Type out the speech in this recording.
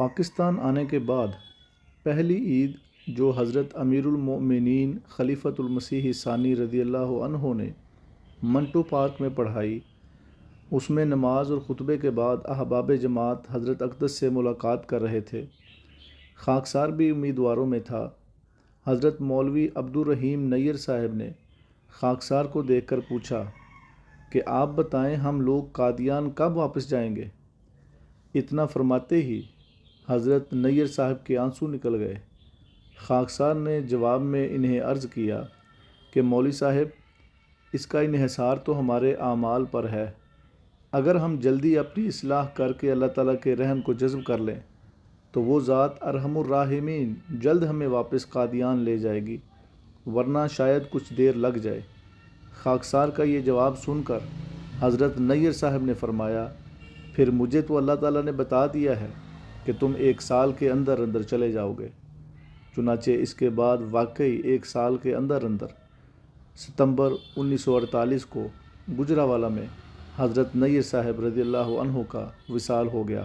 پاکستان آنے کے بعد پہلی عید جو حضرت امیر المؤمنین خلیفۃ المسیح ثانی رضی اللہ عنہ نے منٹو پارک میں پڑھائی، اس میں نماز اور خطبے کے بعد احباب جماعت حضرت اقدس سے ملاقات کر رہے تھے۔ خاکسار بھی امیدواروں میں تھا۔ حضرت مولوی عبدالرحیم نیر صاحب نے خاکسار کو دیکھ کر پوچھا کہ آپ بتائیں ہم لوگ قادیان کب واپس جائیں گے؟ اتنا فرماتے ہی حضرت نیر صاحب کے آنسو نکل گئے۔ خاکسار نے جواب میں انہیں عرض کیا کہ مولوی صاحب، اس کا انحصار تو ہمارے اعمال پر ہے۔ اگر ہم جلدی اپنی اصلاح کر کے اللہ تعالیٰ کے رحم کو جذب کر لیں، تو وہ ذات ارحم الراحمین جلد ہمیں واپس قادیان لے جائے گی، ورنہ شاید کچھ دیر لگ جائے۔ خاکسار کا یہ جواب سن کر حضرت نیر صاحب نے فرمایا، پھر مجھے تو اللہ تعالیٰ نے بتا دیا ہے۔ کہ تم ایک سال کے اندر اندر چلے جاؤ گے۔ چنانچہ اس کے بعد واقعی ایک سال کے اندر اندر ستمبر انیس سو اڑتالیس کو گجرا والا میں حضرت نیر صاحب رضی اللہ عنہ کا وصال ہو گیا۔